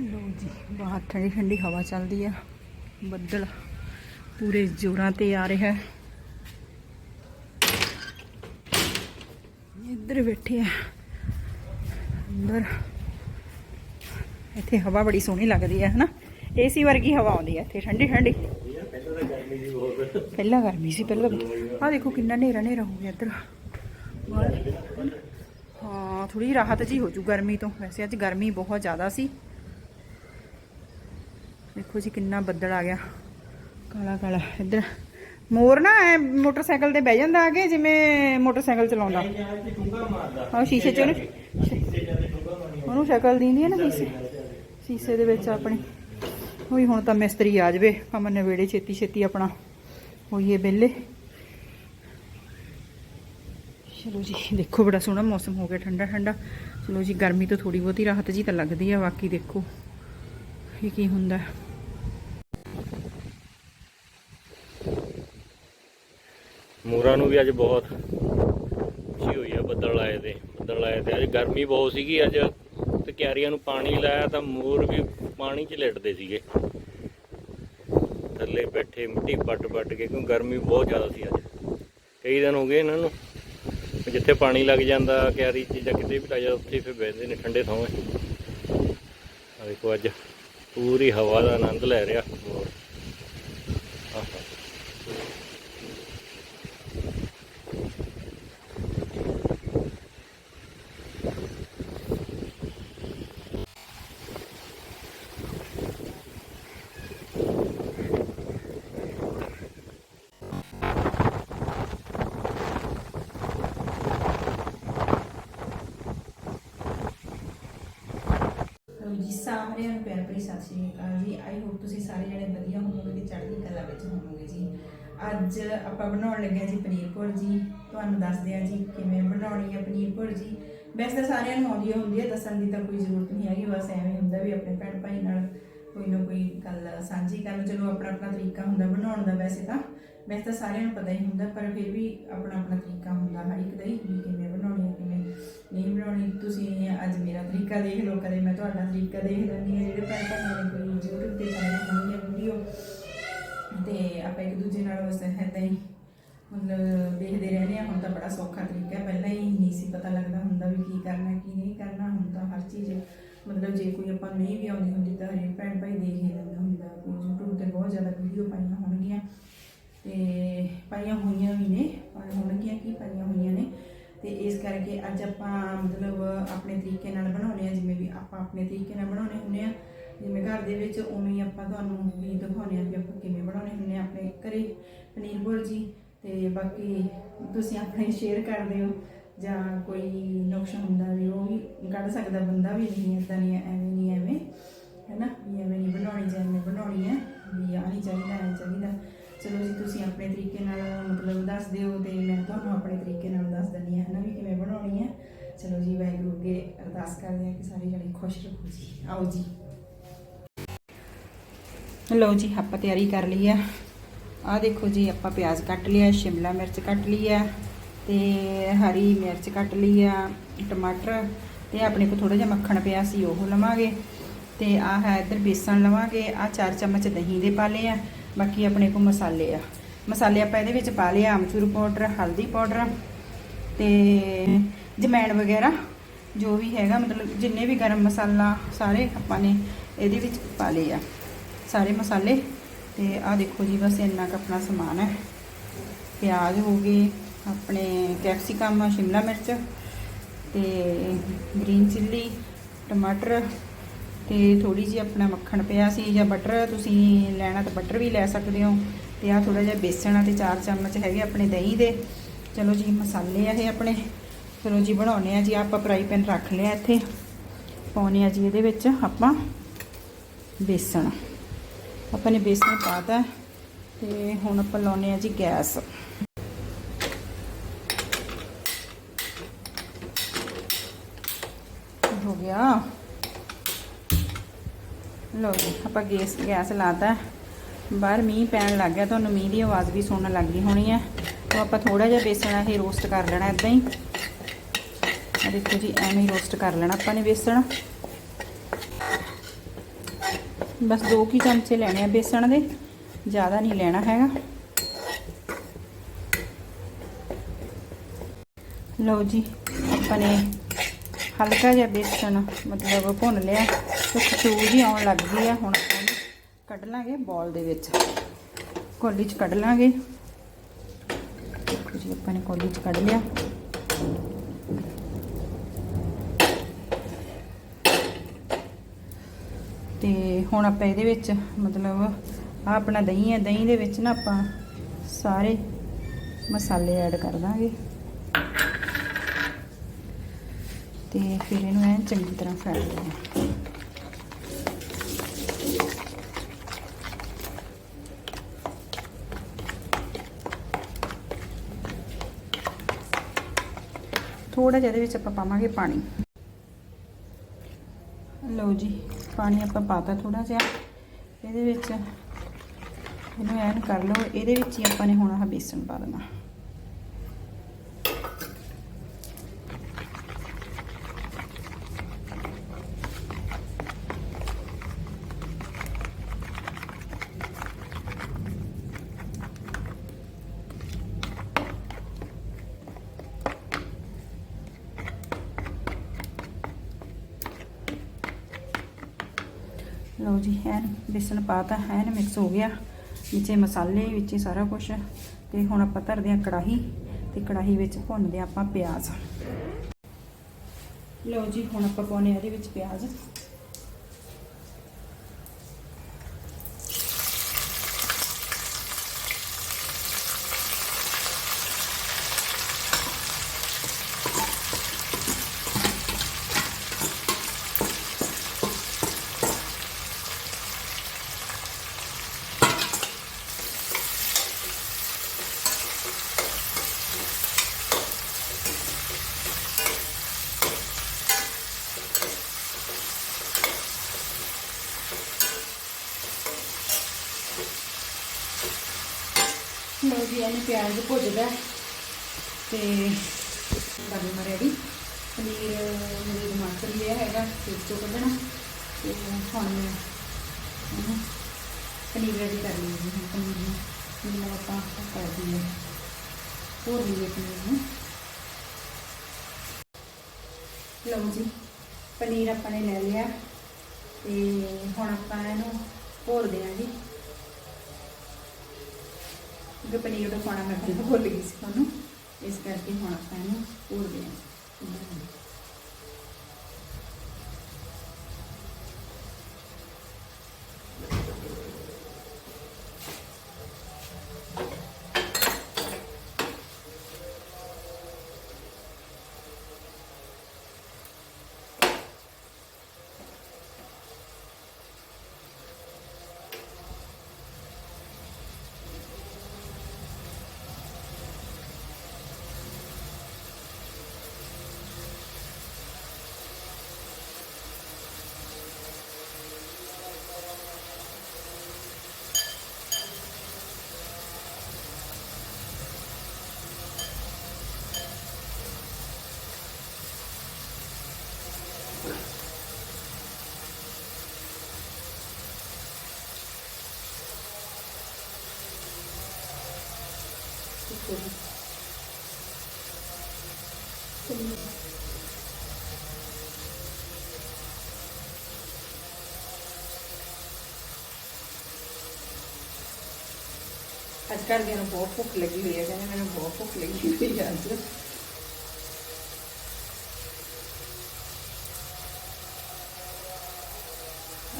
ਲੋ ਜੀ, ਬਾਹਰ ਠੰਡੀ ਠੰਡੀ ਹਵਾ ਚੱਲਦੀ ਆ। ਬੱਦਲ ਪੂਰੇ ਜ਼ੋਰਾਂ ਤੇ ਆ ਰਿਹਾ ਹੈ। ਇੱਧਰ ਬੈਠੇ ਆ। ਅੰਦਰ। ਇੱਥੇ ਹਵਾ ਬੜੀ ਸੋਹਣੀ ਲੱਗਦੀ ਹੈ ਹਨਾ? ਏਸੀ ਵਰਗੀ ਹਵਾ ਆਉਂਦੀ ਹੈ ਇੱਥੇ, ਠੰਡੀ ਠੰਡੀ। ਪਹਿਲਾਂ ਗਰਮੀ ਸੀ, ਪਹਿਲਾਂ ਆ ਦੇਖੋ ਕਿੰਨਾ ਹਨੇਰਾ ਹਨੇਰਾ ਹੋ ਗਿਆ ਇੱਧਰ। ਹਾਂ ਥੋੜੀ ਰਾਹਤ ਜੀ ਹੋ ਜੂ ਗਰਮੀ ਤੋਂ। ਵੈਸੇ ਅੱਜ ਗਰਮੀ ਬਹੁਤ ਜ਼ਿਆਦਾ ਸੀ। ਦੇਖੋ ਜੀ ਕਿੰਨਾ ਬੱਦਲ ਆ ਗਿਆ। ਕਾਲਾ ਕਾਲਾ, ਇੱਧਰ। ਮੋਰ ਨਾ, ਐ ਮੋਟਰਸਾਈਕਲ ਤੇ ਬਹਿ ਜਾਂਦਾ ਆ ਕੇ ਜਿਵੇਂ ਮੋਟਰਸਾਈਕਲ ਚਲਾਉਂਦਾ। ਹਾਂ ਸ਼ੀਸ਼ੇ ਚ ਉਹਨੂੰ ਉਹਨੂੰ ਸ਼ਕਲ ਦਿੰਦੀ ਹੈ ਨਾ ਸ਼ੀਸ਼ੇ। ਸ਼ੀਸ਼ੇ ਦੇ ਵਿੱਚ ਆਪਣੀ। ਹੋਈ ਹੁਣ ਤਾਂ ਮਿਸਤਰੀ ਆ ਜਾਵੇ। ਕੰਮ ਨਵੇੜੇ ਛੇਤੀ ਛੇਤੀ ਆਪਣਾ ਹੋਈਏ ਵਿਹਲੇ। ਚਲੋ ਜੀ, ਦੇਖੋ ਬੜਾ ਸੋਹਣਾ ਮੌਸਮ ਹੋ ਗਿਆ, ਠੰਡਾ ਠੰਡਾ। ਚਲੋ ਜੀ, ਗਰਮੀ ਤੋਂ ਥੋੜੀ ਬਹੁਤੀ ਰਾਹਤ ਜੀ ਤਾਂ ਲੱਗਦੀ ਆ, ਬਾਕੀ ਦੇਖੋ। ਇਹ ਕੀ ਹੁੰਦਾ? ਮੋਰਾਂ ਨੂੰ ਵੀ ਅੱਜ ਬਹੁਤ ਖੁਸ਼ੀ ਹੋਈ ਆ ਬੱਦਲ ਆਏ ਤੇ ਬੱਦਲ ਆਏ ਤੇ ਅੱਜ ਗਰਮੀ ਬਹੁਤ ਸੀਗੀ, ਅੱਜ ਤੇ ਕਿਆਰੀਆਂ ਨੂੰ ਪਾਣੀ ਲਾਇਆ ਤਾਂ ਮੋਰ ਵੀ ਪਾਣੀ 'ਚ ਲਿਟਦੇ ਸੀਗੇ। ਥੱਲੇ ਬੈਠੇ ਮਿੱਟੀ ਪੱਟ ਪੱਟ ਕੇ, ਕਿਉਂ ਗਰਮੀ ਬਹੁਤ ਜ਼ਿਆਦਾ ਸੀ ਅੱਜ। ਕਈ ਦਿਨ ਹੋ ਗਏ ਇਹਨਾਂ ਨੂੰ ਜਿੱਥੇ ਪਾਣੀ ਲੱਗ ਜਾਂਦਾ, ਕਿਆਰੀ 'ਚ ਜਾਂ ਕਿਤੇ ਵੀ ਲੱਗ ਜਾਂਦਾ, ਉੱਥੇ ਫਿਰ ਬਹਿੰਦੇ ਨੇ ਠੰਡੇ ਥਾਵੇਂ ਆ ਦੇਖੋ ਅੱਜ ਪੂਰੀ ਹਵਾ ਦਾ ਆਨੰਦ ਲੈ ਰਿਹਾ ਮੋਰ ਆਹਾ ਲਓ ਜੀ ਸਾਰਿਆਂ ਨੂੰ ਪਿਆਰ ਭਰੀ ਸਤਿ ਸ਼੍ਰੀ ਅਕਾਲ ਜੀ। ਆਈ ਹੋਪ ਤੁਸੀਂ ਸਾਰੇ ਜਣੇ ਵਧੀਆ ਹੋਵੋਗੇ ਤੇ ਚੜ੍ਹਦੀ ਕਲਾ ਵਿੱਚ ਹੋਵੋਗੇ ਜੀ। ਅੱਜ ਆਪਾਂ ਬਣਾਉਣ ਲੱਗੇ ਹਾਂ ਜੀ ਪਨੀਰ ਭੁਰਜੀ। ਤੁਹਾਨੂੰ ਦੱਸਦੇ ਆ ਜੀ ਕਿਵੇਂ ਬਣਾਉਣੀ ਹੈ ਪਨੀਰ ਭੁਰਜੀ। ਵੈਸੇ ਤਾਂ ਸਾਰਿਆਂ ਨੂੰ ਆਉਂਦੀ ਹੁੰਦੀ ਹੈ, ਦੱਸਣ ਦੀ ਤਾਂ ਕੋਈ ਜ਼ਰੂਰਤ ਨਹੀਂ ਹੈਗੀ। ਬਸ ਐਵੇਂ ਹੁੰਦਾ ਵੀ ਆਪਣੇ ਭੈਣ ਭਾਈ ਨਾਲ ਕੋਈ ਨਾ ਕੋਈ ਗੱਲ ਸਾਂਝੀ ਕਰਨ। ਚਲੋ ਆਪਣਾ ਆਪਣਾ ਤਰੀਕਾ ਹੁੰਦਾ ਬਣਾਉਣ ਦਾ ਵੈਸੇ ਤਾਂ। ਵੈਸੇ ਤਾਂ ਸਾਰਿਆਂ ਨੂੰ ਪਤਾ ਹੀ ਹੁੰਦਾ, ਪਰ ਫਿਰ ਵੀ ਆਪਣਾ ਆਪਣਾ ਤਰੀਕਾ ਹੁੰਦਾ, ਹਰ ਇੱਕ ਦਾ ਹੀ ਵੀ ਕਿਵੇਂ ਬਣਾਉਣੀ ਹੈ ਕਿਵੇਂ ਨਹੀਂ ਬਣਾਉਣੀ। ਤੁਸੀਂ ਅੱਜ ਮੇਰਾ ਤਰੀਕਾ ਦੇਖ ਲਓ, ਕਦੇ ਮੈਂ ਤੁਹਾਡਾ ਤਰੀਕਾ ਦੇਖ ਲੈਂਦੀ ਹਾਂ, ਜਿਹੜੇ ਭੈਣ ਭਾਈਆਂ ਨੇ ਕੋਈ YouTube ਤੇ ਪਾਈ ਹੋਣੀ ਹੈ ਵੀਡੀਓ ਤੇ ਆਪਾਂ ਇੱਕ ਦੂਜੇ ਨਾਲ ਬਸ ਏਦਾਂ ਹੀ ਮਤਲਬ ਦੇਖਦੇ ਰਹਿੰਦੇ ਆ ਹੁਣ ਤਾਂ ਬੜਾ ਸੌਖਾ ਤਰੀਕਾ, ਪਹਿਲਾਂ ਹੀ ਨਹੀਂ ਸੀ ਪਤਾ ਲੱਗਦਾ ਹੁੰਦਾ ਵੀ ਕੀ ਕਰਨਾ, ਕੀ ਨਹੀਂ ਕਰਨਾ, ਹੁਣ ਤਾਂ ਹਰ ਚੀਜ਼ ਮਤਲਬ ਜੇ ਕੋਈ ਆਪਾਂ ਨਹੀਂ ਵੀ ਆਉਂਦੀ ਹੁੰਦੀ ਤਾਂ ਹਰੇਕ ਭੈਣ ਭਾਈ ਦੇਖ ਹੀ ਲੈਂਦਾ ਹੁੰਦਾ। ਕੋਈ YouTube ਤੇ ਬਹੁਤ ਜ਼ਿਆਦਾ ਵੀਡੀਓ ਪਾਈਆਂ ਹੋਣਗੀਆਂ। ਤੇ ਪਾਈਆਂ ਹੋਈਆਂ ਵੀ ਨੇ ਪਰ ਹੋਣਗੀਆਂ ਕੀ ਪਾਈਆਂ ਹੋਈਆਂ ਨੇ। ਤੇ ਇਸ ਕਰਕੇ ਅੱਜ ਆਪਾਂ ਮਤਲਬ ਆਪਣੇ ਤਰੀਕੇ ਨਾਲ ਬਣਾਉਣੇ ਆ, ਜਿਵੇਂ ਵੀ ਆਪਾਂ ਆਪਣੇ ਤਰੀਕੇ ਨਾਲ ਬਣਾਉਣੇ ਹੁੰਦੇ ਆ। ਜਿਵੇਂ ਘਰ ਦੇ ਵਿੱਚ ਉਵੇਂ ਹੀ ਆਪਾਂ ਤੁਹਾਨੂੰ ਵੀ ਦਿਖਾਉਣੇ ਆ ਵੀ ਆਪਾਂ ਕਿਵੇਂ ਬਣਾਉਣੇ ਹੁੰਦੇ ਆ ਆਪਣੇ ਘਰੇ ਪਨੀਰ ਭੁਰਜੀ। ਤੇ ਬਾਕੀ ਤੁਸੀਂ ਆਪਣੇ ਸ਼ੇਅਰ ਕਰਦੇ ਹੋ ਜਾਂ ਕੋਈ ਨੁਕਸ ਹੁੰਦਾ ਵੀ ਉਹ ਵੀ ਕੱਢ ਸਕਦਾ ਬੰਦਾ ਵੀ ਨਹੀਂ ਇਦਾਂ ਨਹੀਂ, ਐਵੇਂ ਨਹੀਂ, ਐਵੇਂ। ਹੈਨਾ? ਵੀ ਐਵੇਂ ਨਹੀਂ ਬਣਾਉਣੀ ਜਿਵੇਂ ਬਣਾਉਣੀ ਹੈ, ਵੀ ਆ ਨਹੀਂ ਚਾਹੀਦਾ, ਐ ਚਾਹੀਦਾ। ਚਲੋ ਜੀ, ਤੁਸੀਂ ਆਪਣੇ ਤਰੀਕੇ ਨਾਲ ਮਤਲਬ ਦੱਸ ਦਿਓ ਤੇ ਮੈਂ ਤੁਹਾਨੂੰ ਆਪਣੇ ਤਰੀਕੇ ਨਾਲ ਦੱਸ ਦਿੰਦੀ ਹਾਂ ਨਾ ਵੀ ਕਿਵੇਂ ਬਣਾਉਣੀ ਹੈ। ਚਲੋ ਜੀ, ਵਾਹਿਗੁਰੂ ਅੱਗੇ ਅਰਦਾਸ ਕਰਦੇ ਹਾਂ ਕਿ ਸਾਰੇ ਜਣੇ ਖੁਸ਼ ਰਹੋ ਜੀ। ਆਓ ਜੀ। ਲਓ ਜੀ, ਆਪਾਂ ਤਿਆਰੀ ਕਰ ਲਈ ਆ। ਆ ਦੇਖੋ ਜੀ, ਆਪਾਂ ਪਿਆਜ਼ ਕੱਟ ਲਿਆ, ਸ਼ਿਮਲਾ ਮਿਰਚ ਕੱਟ ਲਈ ਆ ਤੇ ਹਰੀ ਮਿਰਚ ਕੱਟ ਲਈ ਆ, ਟਮਾਟਰ ਤੇ ਆਪਣੇ ਕੋਲ ਥੋੜਾ ਜਿਹਾ ਮੱਖਣ ਪਿਆ ਸੀ, ਉਹ ਲਵਾਂਗੇ ਤੇ ਆ ਹੈ ਇੱਧਰ ਬੇਸਣ ਲਵਾਂਗੇ। ਆ 4 ਚਮਚ ਦਹੀਂ ਦੇ ਪਾ ਲਏ ਆ। ਬਾਕੀ ਆਪਣੇ ਕੋਲ ਮਸਾਲੇ ਆ। ਮਸਾਲੇ ਆਪਾਂ ਇਹਦੇ ਵਿੱਚ ਪਾ ਲਿਆ ਅਮਚੂਰ ਪਾਊਡਰ, ਹਲਦੀ ਪਾਊਡਰ ਤੇ ਜਮੈਣ ਵਗੈਰਾ, ਜੋ ਵੀ ਹੈਗਾ, ਮਤਲਬ ਜਿੰਨੇ ਵੀ ਗਰਮ ਮਸਾਲਾ ਸਾਰੇ ਆਪਾਂ ਨੇ ਇਹਦੇ ਵਿੱਚ ਪਾ ਲਏ ਆ। ਸਾਰੇ ਮਸਾਲੇ ਤੇ ਆਹ ਦੇਖੋ ਜੀ, ਬਸ ਇੰਨਾ ਕੁ ਆਪਣਾ ਸਮਾਨ ਹੈ। ਪਿਆਜ਼ ਹੋ ਗਏ, ਆਪਣੇ ਕੈਪਸਿਕਮ, ਸ਼ਿਮਲਾ ਮਿਰਚ ਤੇ ਗ੍ਰੀਨ ਚਿੱਲੀ, ਟਮਾਟਰ ਤੇ ਥੋੜੀ ਜਿਹੀ ਆਪਣਾ ਮੱਖਣ ਪਿਆ ਸੀ ਜਾਂ ਬਟਰ ਤੁਸੀਂ ਲੈਣਾ ਤਾਂ ਬਟਰ ਵੀ ਲੈ ਸਕਦੇ ਹੋ ਤੇ ਆ ਥੋੜਾ ਜਿਹਾ ਬੇਸਣ ਆ ਤੇ 4 ਚਮਚ ਹੈਗੇ ਆਪਣੇ ਦਹੀਂ ਦੇ। ਚਲੋ ਜੀ, ਮਸਾਲੇ ਆ ਇਹ ਆਪਣੇ। ਚਲੋ ਜੀ ਬਣਾਉਨੇ ਆ ਜੀ ਆਪਾਂ ਫਰਾਈ ਪੈਨ ਰੱਖ ਲਿਆ ਇੱਥੇ। ਪਾਉਨੇ ਆ ਜੀ ਇਹਦੇ ਵਿੱਚ ਆਪਾਂ ਬੇਸਣ। ਆਪਾਂ ਨੇ ਬੇਸਣ ਪਾਤਾ ਤੇ ਹੁਣ ਆਪਾਂ ਲਾਉਨੇ ਆ ਜੀ ਗੈਸ। ਹੋ ਗਿਆ। ਲਓ ਜੀ, ਆਪਾਂ ਗੈਸ ਗੈਸ ਲਾਤਾ। ਬਾਹਰ ਮੀਂਹ ਪੈਣ ਲੱਗ ਗਿਆ, ਤੁਹਾਨੂੰ ਮੀਂਹ ਦੀ ਆਵਾਜ਼ ਵੀ ਸੁਣਨ ਲੱਗ ਗਈ ਹੋਣੀ ਹੈ। ਤਾਂ ਆਪਾਂ ਥੋੜਾ ਜਿਹਾ ਬੇਸਣ ਇਹ ਰੋਸਟ ਕਰ ਲੈਣਾ ਇਦਾਂ ਹੀ। ਆ ਦੇਖੋ ਜੀ, ਐਵੇਂ ਹੀ ਰੋਸਟ ਕਰ ਲੈਣਾ ਆਪਾਂ ਨੇ ਬੇਸਣ। ਬਸ 2 ਕੀ ਚਮਚੇ ਲੈਣੇ ਆ ਬੇਸਣ ਦੇ, ਜ਼ਿਆਦਾ ਨਹੀਂ ਲੈਣਾ ਹੈਗਾ। ਲਓ ਜੀ, ਆਪਾਂ ਨੇ ਹਲਕਾ ਜਿਹਾ ਬੇਸਣ ਮਤਲਬ ਭੁੰਨ ਲਿਆ। ਤੇ ਖਸ਼ਬੂ ਜੀ ਆਉਣ ਲੱਗ ਗਈ ਆ, ਹੁਣ ਆਪਾਂ ਕੱਢ ਲਾਂਗੇ ਬੋਲ ਦੇ ਵਿੱਚ। ਕੋਲੀ 'ਚ ਕੱਢ ਲਾਂਗੇ। ਜੀ, ਆਪਾਂ ਨੇ ਕੋਲੀ 'ਚ ਕੱਢ ਲਿਆ। ਤੇ ਹੁਣ ਆਪਾਂ ਇਹਦੇ ਵਿੱਚ ਮਤਲਬ ਆ ਆਪਣਾ ਦਹੀਂ ਹੈ ਦਹੀਂ ਦੇ ਵਿੱਚ ਨਾ ਆਪਾਂ ਸਾਰੇ ਮਸਾਲੇ ਐਡ ਕਰ ਦਾਂਗੇ। ਤੇ ਫਿਰ ਇਹਨੂੰ ਐਨ ਚੰਗੀ ਤਰ੍ਹਾਂ ਫੈਟ ਦੇਣਾ ਥੋੜਾ ਜਿਹਾ ਇਹਦੇ ਵਿੱਚ ਆਪਾਂ ਪਾਵਾਂਗੇ ਪਾਣੀ। ਲਓ ਜੀ, ਪਾਣੀ ਆਪਾਂ ਪਾਤਾ ਥੋੜਾ ਜਿਹਾ। ਇਹਦੇ ਵਿੱਚ ਇਹਨੂੰ ਐਨ ਕਰ ਲਓ, ਇਹਦੇ ਵਿੱਚ ਹੀ ਆਪਾਂ ਨੇ ਹੁਣ ਆਹ ਬੇਸਣ ਪਾ ਦੇਣਾ। ਲਓ ਜੀ ਐਨ ਬੇਸਣ ਪਾਤਾ ਐਨ ਮਿਕਸ ਹੋ ਗਿਆ। ਵਿੱਚ ਮਸਾਲੇ, ਵਿੱਚ ਸਾਰਾ ਕੁਝ ਤੇ ਹੁਣ ਆਪਾਂ ਧਰਦੇ ਆ ਕੜਾਹੀ, ਤੇ ਕੜਾਹੀ ਵਿੱਚ ਭੁੰਨਦੇ ਹਾਂ ਆਪਾਂ ਪਿਆਜ਼। ਲਓ ਜੀ, ਹੁਣ ਆਪਾਂ ਪਾਉਣੇ ਆ ਇਹਦੇ ਵਿੱਚ ਪਿਆਜ਼। ਲਓ ਪਿਆਜ਼ ਭੁੱਜਦਾ ਤੇ ਬਾਕੀ ਮੈਂ ਰੈਡੀ ਪਨੀਰ, ਮੇਰੇ ਟਮਾਟਰ ਲਿਆ ਹੈਗਾ ਤੇ ਚੋਂ ਕੱਢਣਾ। ਤੇ ਹੁਣ ਮੈਂ ਇਹਨੂੰ ਪਨੀਰ ਰੈਡੀ ਕਰ ਲਈ ਜੀ ਹੁਣ ਪਨੀਰ ਨੂੰ ਜਿੰਨਾ ਆਪਾਂ ਉਹ ਕਰ ਦਈਏ। ਹੋਰ ਲਈਏ ਪਨੀਰ ਨੂੰ। ਲਓ ਜੀ, ਪਨੀਰ ਆਪਾਂ ਨੇ ਲੈ ਲਿਆ। ਤੇ ਹੁਣ ਆਪਾਂ ਇਹਨੂੰ ਭੋਰ ਹਾਂ ਜੀ। ਕਿਉਂਕਿ ਪਨੀਰ ਦਾ ਪਾਣਾ ਮੈਂ ਪਹਿਲਾਂ ਭੁੱਲ ਗਈ ਸੀ ਤੁਹਾਨੂੰ ਇਸ ਕਰਕੇ ਹੁਣ ਆਪਾਂ ਇਹਨੂੰ ਭੋਰਦੇ ਹਾਂ ਅੱਜ ਕੱਲ੍ਹ ਦੇ ਨੂੰ ਬਹੁਤ ਭੁੱਖ ਲੱਗੀ ਹੋਈ ਹੈ, ਕਹਿੰਦੇ ਮੈਨੂੰ ਬਹੁਤ ਭੁੱਖ ਲੱਗੀ ਹੋਈ ਹੈ ਅੱਜ।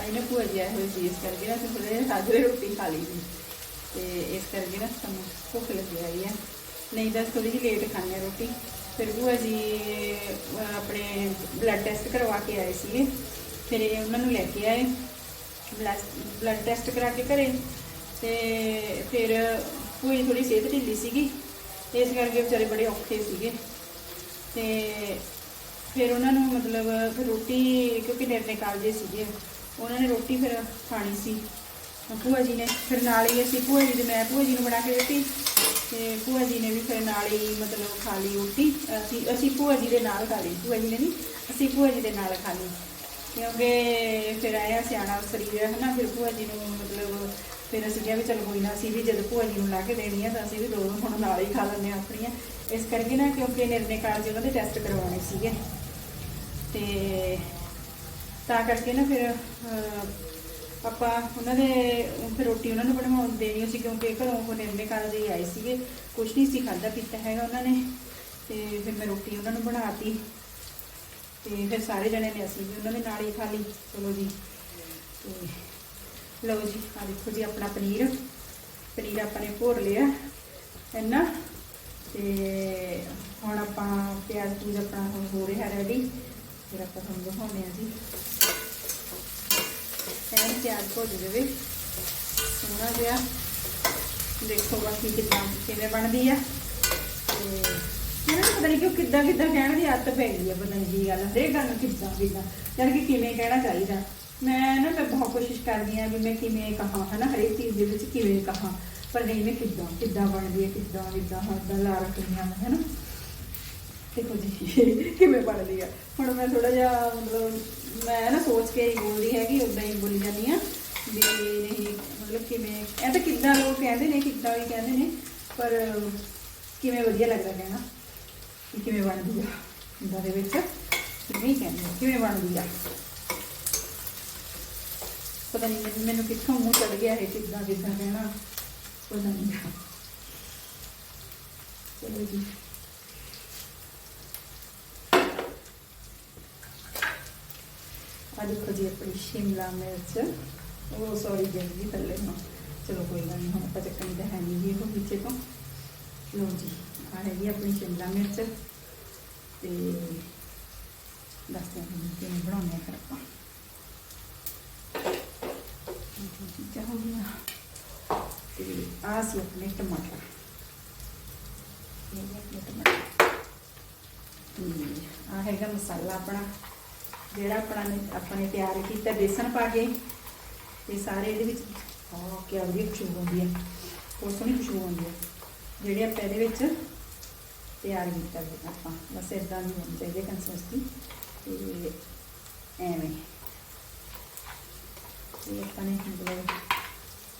ਆਈਨੇ ਭੂਆ ਜੀ ਆਏ ਹੋਏ ਸੀ ਇਸ ਕਰਕੇ ਨਾ ਅਸੀਂ ਥੋੜੇ ਸਾਜਰੇ ਰੋਟੀ ਖਾ ਲਈ ਸੀ। ਤੇ ਇਸ ਕਰਕੇ ਨਾ ਸਾਨੂੰ ਭੁੱਖ ਲੱਗੀ ਆਈ ਹੈ। ਨਹੀਂ ਤਾਂ ਥੋੜੀ ਜਿਹੀ ਲੇਟ ਖਾਂਦੇ ਰੋਟੀ। ਫਿਰ ਭੂਆ ਜੀ ਆਪਣੇ ਬਲੱਡ ਟੈਸਟ ਕਰਵਾ ਕੇ ਆਏ ਸੀਗੇ। ਫਿਰ ਉਹਨਾਂ ਨੂੰ ਲੈ ਕੇ ਆਏ। ਬਲੱਡ ਟੈਸਟ ਕਰਾ ਕੇ ਘਰੇ। ਤੇ ਫਿਰ ਭੂਆ ਜੀ ਥੋੜੀ ਸਿਹਤ ਢਿੱਲੀ ਸੀਗੀ, ਇਸ ਕਰਕੇ ਵਿਚਾਰੇ ਬੜੇ ਔਖੇ ਸੀਗੇ। ਤੇ ਫਿਰ ਉਹਨਾਂ ਨੂੰ ਮਤਲਬ ਫਿਰ ਰੋਟੀ, ਕਿਉਂਕਿ ਨਿਰਣੇ ਕਾਲਜੇ ਸੀਗੇ, ਉਹਨਾਂ ਨੇ ਰੋਟੀ ਫਿਰ ਖਾਣੀ ਸੀ। ਭੂਆ ਜੀ ਨੇ ਫਿਰ ਨਾਲ ਹੀ ਅਸੀਂ ਭੂਆ ਜੀ ਦੇ, ਮੈਂ ਭੂਆ ਜੀ ਨੂੰ ਬਣਾ ਕੇ ਦਿੱਤੀ, ਤੇ ਭੂਆ ਜੀ ਨੇ ਵੀ ਫਿਰ ਨਾਲ ਹੀ ਮਤਲਬ ਖਾ ਲਈ ਰੋਟੀ। ਅਸੀਂ ਅਸੀਂ ਭੂਆ ਜੀ ਦੇ ਨਾਲ ਖਾ ਲਈ, ਭੂਆ ਜੀ ਨੇ ਨਹੀਂ, ਅਸੀਂ ਭੂਆ ਜੀ ਦੇ ਨਾਲ ਖਾ ਲਈ। ਕਿਉਂਕਿ ਫਿਰ ਆਇਆ ਸਿਆਣਾ ਸਰੀਰ ਹੈ ਨਾ ਫਿਰ ਭੂਆ ਜੀ ਨੂੰ ਮਤਲਬ ਫਿਰ ਅਸੀਂ ਕਿਹਾ ਵੀ ਚਲ ਕੋਈ ਨਾ, ਅਸੀਂ ਵੀ ਜਦ ਭੂਆ ਜੀ ਨੂੰ ਲਾ ਕੇ ਦੇਣੀ ਆ ਤਾਂ ਅਸੀਂ ਵੀ ਦੋ ਦੋ ਹੁਣ ਨਾਲ ਹੀ ਖਾ ਲੈਂਦੇ ਹਾਂ ਆਪਣੀਆਂ। ਇਸ ਕਰਕੇ ਨਾ ਕਿਉਂਕਿ ਨਿਰਣੇ ਕਾਲ ਜੀ ਉਹਨਾਂ ਦੇ ਟੈਸਟ ਕਰਵਾਉਣੇ ਸੀਗੇ। ਤੇ ਤਾਂ ਕਰਕੇ ਨਾ ਫਿਰ ਆਪਾਂ ਉਹਨਾਂ ਦੇ ਫਿਰ ਰੋਟੀ ਉਹਨਾਂ ਨੂੰ ਬਣਵਾਉਣ ਦੇਣੀ ਸੀ ਕਿਉਂਕਿ ਘਰੋਂ ਉਹ ਨਿਰਣੇ ਕਾਲ ਜੀ ਆਏ ਸੀਗੇ। ਕੁਝ ਨਹੀਂ ਸੀ ਖਾਦਾ ਪੀਤਾ ਹੈਗਾ ਉਹਨਾਂ ਨੇ। ਤੇ ਫਿਰ ਮੈਂ ਰੋਟੀ ਉਹਨਾਂ ਨੂੰ ਬਣਾਤੀ। ਤੇ ਫਿਰ ਸਾਰੇ ਜਣੇ ਨੇ ਅਸੀਂ ਵੀ ਉਹਨਾਂ ਦੇ ਨਾਲ ਹੀ ਖਾ ਲਈ। ਚਲੋ ਜੀ। ਤੇ ਲਓ ਜੀ ਆ ਦੇਖੋ ਜੀ ਆਪਣਾ ਪਨੀਰ। ਪਨੀਰ ਆਪਾਂ ਨੇ ਭੋਰ ਲਿਆ ਇੰਨਾ। ਤੇ ਹੁਣ ਆਪਾਂ ਪਿਆਜ਼ ਪੂਜ ਆਪਣਾ ਹੁਣ ਹੋ ਰਿਹਾ ਰੈਡੀ ਫਿਰ ਆਪਾਂ ਤੁਹਾਨੂੰ ਦਿਖਾਉਂਦੇ ਆ ਜੀ। ਐਨ ਪਿਆਜ਼ ਭੁੱਜ ਜਾਵੇ। ਸੋਹਣਾ ਜਿਹਾ। ਦੇਖੋ ਬਾਕੀ ਕਿੱਦਾਂ, ਕਿਵੇਂ ਬਣਦੀ ਆ। ਤੇ ਮੈਨੂੰ ਪਤਾ ਨਹੀਂ ਕਿਉਂ ਕਿੱਦਾਂ ਕਿੱਦਾਂ ਕਹਿਣ ਦੀ ਆਦਤ ਪੈ ਗਈ ਆ, ਪਤਾ ਨਹੀਂ ਗੱਲ ਹਰੇਕ ਗੱਲ ਨੂੰ ਕਿੱਦਾਂ ਕਿੱਦਾਂ ਯਾਰ ਕਿ ਕਿਵੇਂ ਕਹਿਣਾ ਚਾਹੀਦਾ। ਮੈਂ ਨਾ, ਮੈਂ ਬਹੁਤ ਕੋਸ਼ਿਸ਼ ਕਰਦੀ ਆ ਵੀ ਮੈਂ ਕਿਵੇਂ ਕਹਾਂ, ਹਨਾ, ਹਰੇਕ ਚੀਜ਼ ਦੇ ਵਿੱਚ ਕਿਵੇਂ ਕਹਾਂ। ਪਰ ਨਹੀਂ, ਮੈਂ ਕਿੱਦਾਂ ਕਿੱਦਾਂ ਬਣਦੀ ਹੈ, ਕਿੱਦਾਂ ਕਿੱਦਾਂ, ਹੱਦਾਂ, ਲਾ ਰੱਖੀਆਂ ਮੈਂ, ਹਨਾ। ਦੇਖੋ ਜੀ, ਕਿਵੇਂ ਬਣਦੀ ਆ। ਹੁਣ ਮੈਂ ਥੋੜਾ ਜਿਹਾ, ਮਤਲਬ ਮੈਂ ਨਾ ਸੋਚ ਕੇ ਹੀ ਬੋਲਦੀ ਹੈਗੀ ਉਦਾਂ ਹੀ ਬੋਲੀ ਜਾਂਦੀ ਆ ਵੀ ਨਹੀਂ, ਮਤਲਬ ਕਿਵੇਂ, ਇਹ ਤਾਂ ਕਿੱਦਾਂ ਲੋਕ ਕਹਿੰਦੇ ਨੇ, ਕਿੱਦਾਂ ਵੀ ਕਹਿੰਦੇ ਨੇ, ਪਰ ਕਿਵੇਂ ਵਧੀਆ ਲੱਗਦਾ ਕਹਿਣਾ ਕਿ ਕਿਵੇਂ ਬਣਦੀ ਆ। ਇਦਾਂ ਦੇ ਵਿੱਚ ਕਿਵੇਂ ਕਹਿੰਦੇ ਕਿਵੇਂ ਬਣਦੀ ਆ। ਪਤਾ ਨਹੀਂ ਮੈਨੂੰ- ਕਿੱਥੋਂ ਮੂੰਹ ਚੜ ਗਿਆ ਇਹ ਕਿੱਦਾਂ ਕਿੱਦਾਂ ਕਹਿਣਾ ਪਤਾ ਨਹੀਂ ਚਲੋ ਜੀ। ਆ ਦੇਖੋ ਜੀ, ਆਪਣੀ ਸ਼ਿਮਲਾ ਮਿਰਚ। ਉਹ ਸੌਰੀ ਜੀ ਥੱਲੇ ਨੂੰ। ਚਲੋ ਕੋਈ ਗੱਲ ਨਹੀਂ ਹੁਣ ਆਪਾਂ ਚੱਕਣੀ ਤਾਂ ਹੈ ਨਹੀਂ ਜੀ ਉਹ ਵਿੱਚੇ ਤੋਂ। ਲਓ ਜੀ ਆ ਹੈਗੀ ਆਪਣੀ ਸ਼ਿਮਲਾ ਮਿਰਚ। ਤੇ ਦੱਸਦੇ ਹਾਂ ਤੁਹਾਨੂੰ ਕਿਵੇਂ ਬਣਾਉਂਦੇ ਆ ਫਿਰ ਆਪਾਂ। ਚੀਜ਼ਾਂ ਹੋ ਗਈਆਂ। ਤੇ ਆ ਸੀ ਆਪਣੇ ਟਮਾਟਰ। ਇਹ ਆਪਣੇ ਟਮਾਟਰ। ਆ ਹੈਗਾ ਮਸਾਲਾ ਆਪਣਾ, ਜਿਹੜਾ ਆਪਣਾ ਨੇ, ਆਪਾਂ ਨੇ ਤਿਆਰ ਕੀਤਾ ਬੇਸਨ ਪਾ ਕੇ। ਤੇ ਸਾਰੇ ਇਹਦੇ ਵਿੱਚ ਆ ਕੀ ਵਧੀਆ ਖੁਸ਼ਬੂ ਆਉਂਦੀ ਹੈ ਬਹੁਤ ਸੋਹਣੀ ਖੁਸ਼ਬੂ ਆਉਂਦੀ ਹੈ ਜਿਹੜੇ ਆਪਾਂ ਇਹਦੇ ਵਿੱਚ ਤਿਆਰ ਕੀਤਾ ਆਪਾਂ। ਬਸ ਇਦਾਂ ਦੀ ਹੋਣੀ ਚਾਹੀਦੀ ਕੰਸਿਸਟੈਂਸੀ ਤੇ ਐਵੇਂ। ਇਹ ਆਪਾਂ ਨੇ ਮਤਲਬ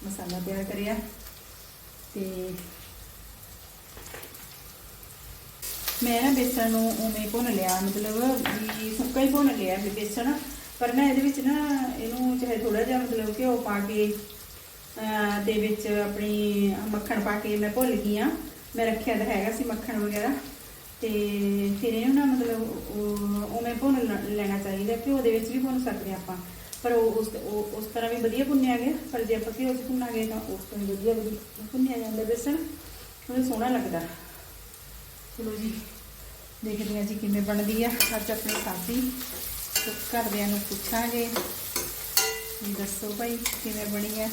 ਮਸਾਲਾ ਤਿਆਰ ਕਰਿਆ ਤੇ ਮੈਂ ਨਾ ਬੇਸਣ ਨੂੰ ਉਵੇਂ ਭੁੰਨ ਲਿਆ, ਮਤਲਬ ਵੀ ਸੁੱਕਾ ਹੀ ਭੁੰਨ ਲਿਆ ਵੀ ਬੇਸਣ। ਪਰ ਮੈਂ ਇਹਦੇ ਵਿੱਚ ਨਾ ਇਹਨੂੰ ਚਾਹੇ ਥੋੜਾ ਜਿਹਾ ਮਤਲਬ ਘਿਓ ਪਾ ਕੇ, ਅਹ ਦੇ ਵਿੱਚ ਆਪਣੀ ਮੱਖਣ ਪਾ ਕੇ ਮੈਂ ਭੁੱਲ ਗਈ ਆ ਮੈਂ ਰੱਖਿਆ ਤਾਂ ਹੈਗਾ ਸੀ ਮੱਖਣ ਵਗੈਰਾ। ਤੇ ਫਿਰ ਇਹਨੂੰ ਨਾ ਮਤਲਬ ਉਹ- ਉਵੇਂ ਭੁੰਨ ਲੈਣਾ ਚਾਹੀਦਾ, ਘਿਓ ਦੇ ਵਿੱਚ ਵੀ ਭੁੰਨ ਸਕਦੇ ਹਾਂ ਆਪਾਂ। ਪਰ ਉਹ ਉਸ ਉਹ ਉਸ ਤਰ੍ਹਾਂ ਵੀ ਵਧੀਆ ਭੁੰਨਿਆ ਗਿਆ ਪਰ ਜੇ ਆਪਾਂ ਘਿਓ 'ਚ ਭੁੰਨਾਂਗੇ ਤਾਂ ਉਸ ਤੋਂ ਵੀ ਵਧੀਆ ਵਧੀਆ ਭੁੰਨਿਆ ਜਾਂਦਾ। ਬੇਸਣ ਉਹ ਸੋਹਣਾ ਲੱਗਦਾ। ਚਲੋ ਜੀ, ਦੇਖਦੇ ਹਾਂ ਜੀ ਕਿਵੇਂ ਬਣਦੀ ਆ। ਅੱਜ ਆਪਣੀ ਸਾਥੀ ਘਰਦਿਆਂ ਨੂੰ ਪੁੱਛਾਂਗੇ। ਦੱਸੋ ਭਾਈ, ਕਿਵੇਂ ਬਣੀ ਆ?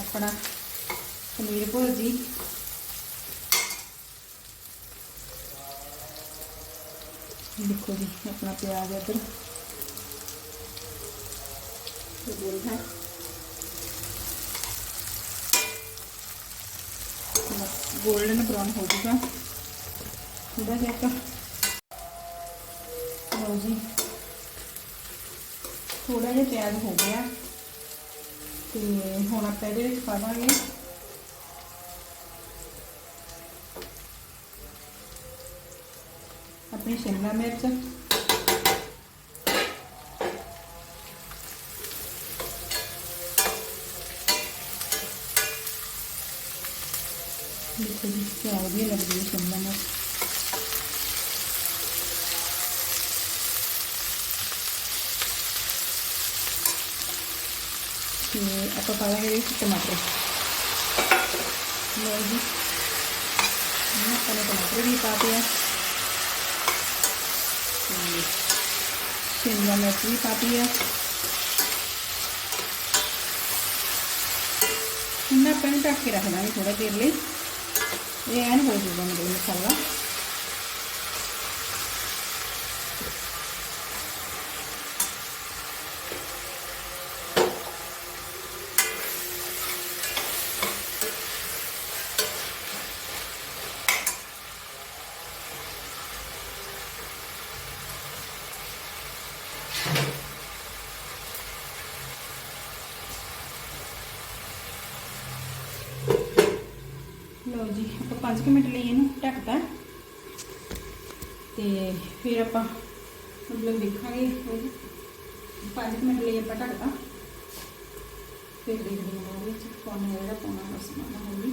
ਆਪਣਾ ਪਨੀਰ ਭੁਰਜੀ। ਦੇਖੋ ਜੀ, ਆਪਣਾ ਪਿਆਜ਼ ਇੱਧਰ। ਇਹ ਬੋਲ ਗੋਲਡਨ ਬ੍ਰਾਊਨ ਹੋ ਜਾਊਗਾ ਥੋੜਾ ਜਿਹਾ ਇੱਕ ਲਓ ਜੀ ਥੋੜਾ ਜਿਹਾ ਪਿਆਜ਼ ਹੋ ਗਿਆ ਤੇ ਹੁਣ ਆਪਾਂ ਇਹਦੇ ਵਿੱਚ ਪਾਵਾਂਗੇ ਆਪਣੀ ਸ਼ਿਮਲਾ ਮਿਰਚ ਦੇਖੋ ਜੀ ਕਿਆ ਵਧੀਆ ਲੱਗਦੀ ਹੈ ਸ਼ਿਮਲਾ ਮਿਰਚ ਤੇ ਆਪਾਂ ਪਾ ਲਾਂਗੇ ਵਿੱਚ ਟਮਾਟਰ ਲਓ ਜੀ ਹੁਣ ਆਪਾਂ ਨੇ ਟਮਾਟਰ ਵੀ ਪਾ ਦਿਆ ਤੇ ਸ਼ਿਮਲਾ ਮਿਰਚ ਵੀ ਪਾ ਦਿਆ ਹੁਣ ਆਪਾਂ ਨੂੰ ਢੱਕ ਕੇ ਰੱਖ ਦਾਂਗੇ ਥੋੜਾ ਦੇਰ ਲਈ ਇਹ ਐਨ ਜੀ, ਆਪਾਂ 5 ਮਿੰਟ ਲਈ ਇਹਨੂੰ ਢੱਕਤਾ। ਤੇ ਫਿਰ ਆਪਾਂ ਮਤਲਬ ਦੇਖਾਂਗੇ 5 ਮਿੰਟ ਲਈ ਆਪਾਂ ਢੱਕਤਾ। ਫਿਰ ਦੇਖਦੇ ਹਾਂ ਉਹਦੇ ਵਿੱਚ ਪਾਉਣਾ ਜਿਹੜਾ ਪਾਉਣਾ, ਬਸ ਮਾਨਾ ਹੋਈ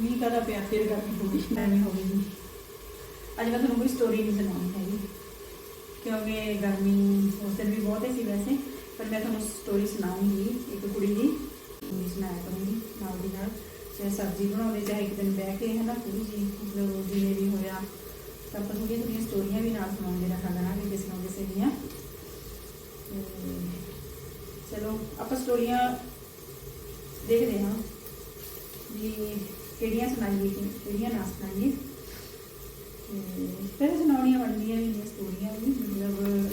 ਮੀਂਹ ਕਦਾ ਪਿਆ? ਫਿਰ ਗਰਮੀ ਹੋ ਗਈ ਗਰਮੀ ਹੋ ਗਈ ਅੱਜ ਮੈਂ ਤੁਹਾਨੂੰ ਕੋਈ ਸਟੋਰੀ ਨਹੀਂ ਸੁਣਾਉਣੀ ਹੈਗੀ। ਕਿਉਂਕਿ ਗਰਮੀ ਉਸ ਦਿਨ ਵੀ ਬਹੁਤ ਹੀ ਸੀ ਵੈਸੇ, ਪਰ ਮੈਂ ਤੁਹਾਨੂੰ ਸਟੋਰੀ ਸੁਣਾਉਂਗੀ ਇੱਕ ਕੁੜੀ ਦੀ। ਨਹੀਂ ਸੁਣਾਇਆ ਕਰੂੰਗੀ, ਨਾਲ ਦੀ ਨਾਲ। ਚਾਹੇ ਸਬਜ਼ੀ ਬਣਾਉਂਦੇ, ਚਾਹੇ ਇੱਕ ਦਿਨ ਬਹਿ ਕੇ ਹੈ ਨਾ ਪੂਰੀ ਜੀ ਮਤਲਬ ਜਿਵੇਂ ਵੀ ਹੋਇਆ। ਤਾਂ ਆਪਾਂ ਥੋੜ੍ਹੀਆਂ ਥੋੜ੍ਹੀਆਂ ਸਟੋਰੀਆਂ ਵੀ ਨਾਲ ਸੁਣਾਉਂਦੇ ਰਹਾ ਕਰਾਂਗੇ ਕਿਸੇ ਨੂੰ ਕਿਸੇ ਦੀਆਂ। ਤੇ ਚਲੋ, ਆਪਾਂ ਸਟੋਰੀਆਂ ਦੇਖਦੇ ਹਾਂ ਵੀ ਕਿਹੜੀਆਂ ਸੁਣਾਈਏ ਕਿਹੜੀਆਂ ਨਾ ਸੁਣਾਈਏ। ਤੇ ਫਿਰ ਸੁਣਾਉਣੀਆਂ ਬਣਦੀਆਂ ਵੀ ਨੇ ਸਟੋਰੀਆਂ ਵੀ, ਮਤਲਬ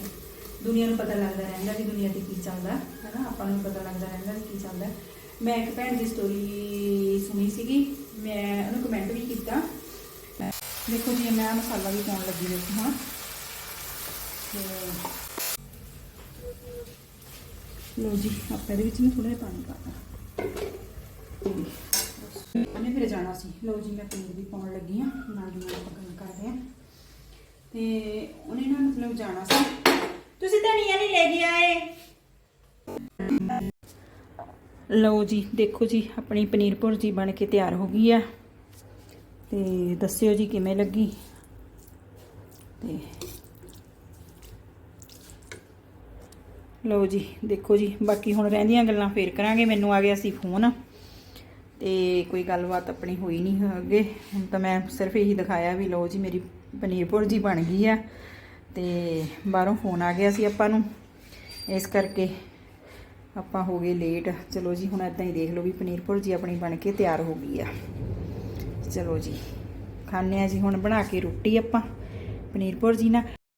ਦੁਨੀਆ ਨੂੰ ਪਤਾ ਲੱਗਦਾ ਰਹਿੰਦਾ ਵੀ ਦੁਨੀਆ ਤੇ ਕੀ ਚੱਲਦਾ ਹੈ ਨਾ ਆਪਾਂ ਨੂੰ ਪਤਾ ਲੱਗਦਾ ਰਹਿੰਦਾ ਵੀ ਕੀ ਚੱਲਦਾ। ਮੈਂ ਇੱਕ ਭੈਣ ਦੀ ਸਟੋਰੀ ਸੁਣੀ ਸੀਗੀ। ਮੈਂ ਉਹਨੂੰ ਕਮੈਂਟ ਵੀ ਕੀਤਾ। ਦੇਖੋ ਜੀ, ਮੈਂ ਮਸਾਲਾ ਵੀ ਪਾਉਣ ਲੱਗੀ ਦੇਖੋ ਹਾਂ। ਤੇ ਲੋ ਜੀ, ਆਪਾਂ ਇਹਦੇ ਵਿੱਚ ਨਾ ਥੋੜਾ ਜਿਹਾ ਪਾਣੀ ਪਾਤਾ ਉਹਨੇ ਫਿਰ ਜਾਣਾ ਸੀ। ਲੋ ਜੀ, ਮੈਂ ਪਨੀਰ ਵੀ ਪਾਉਣ ਲੱਗੀ ਆ ਨਾਲ ਦੀ ਨਾਲ ਆਪਾਂ ਗੱਲ ਰਹੇ ਆ ਤੇ ਉਹਨੇ ਨਾ ਮਤਲਬ ਜਾਣਾ ਸੀ। ਤੁਸੀਂ ਧਨੀਆ ਨਹੀਂ ਲੈ ਕੇ ਆਏ। ਲਓ ਜੀ, ਦੇਖੋ ਜੀ, ਆਪਣੀ ਪਨੀਰ ਭੁਰਜੀ ਬਣ ਕੇ ਤਿਆਰ ਹੋ ਗਈ ਆ ਤੇ ਦੱਸਿਓ ਜੀ ਕਿਵੇਂ ਲੱਗੀ? ਤੇ ਲਓ ਜੀ, ਦੇਖੋ ਜੀ, ਬਾਕੀ ਹੁਣ ਰਹਿੰਦੀਆਂ ਗੱਲਾਂ ਫੇਰ ਕਰਾਂਗੇ। ਮੈਨੂੰ ਆ ਗਿਆ ਸੀ ਫੋਨ, ਤੇ ਕੋਈ ਗੱਲਬਾਤ ਆਪਣੀ ਹੋਈ ਨਹੀਂ ਅੱਗੇ। ਹੁਣ ਤਾਂ ਮੈਂ ਸਿਰਫ ਇਹੀ ਦਿਖਾਇਆ ਵੀ ਲਓ ਜੀ, ਮੇਰੀ ਪਨੀਰ ਭੁਰਜੀ ਬਣ ਗਈ ਆ ਤੇ ਬਾਹਰੋਂ ਫੋਨ ਆ ਗਿਆ ਸੀ ਆਪਾਂ ਨੂੰ। ਇਸ ਕਰਕੇ ਆਪਾਂ ਹੋ ਗਏ ਲੇਟ ਚਲੋ ਜੀ, ਹੁਣ ਇਦਾਂ ਹੀ ਦੇਖ ਲਓ ਵੀ ਪਨੀਰ ਭੁਰਜੀ ਆਪਣੀ ਬਣ ਕੇ ਤਿਆਰ ਹੋ ਗਈ ਆ। ਚਲੋ ਜੀ ਖਾਣੇ ਆ ਜੀ ਹੁਣ ਬਣਾ ਕੇ ਰੋਟੀ ਆਪਾਂ। ਪਨੀਰ ਭੁਰਜੀ ਨਾਲ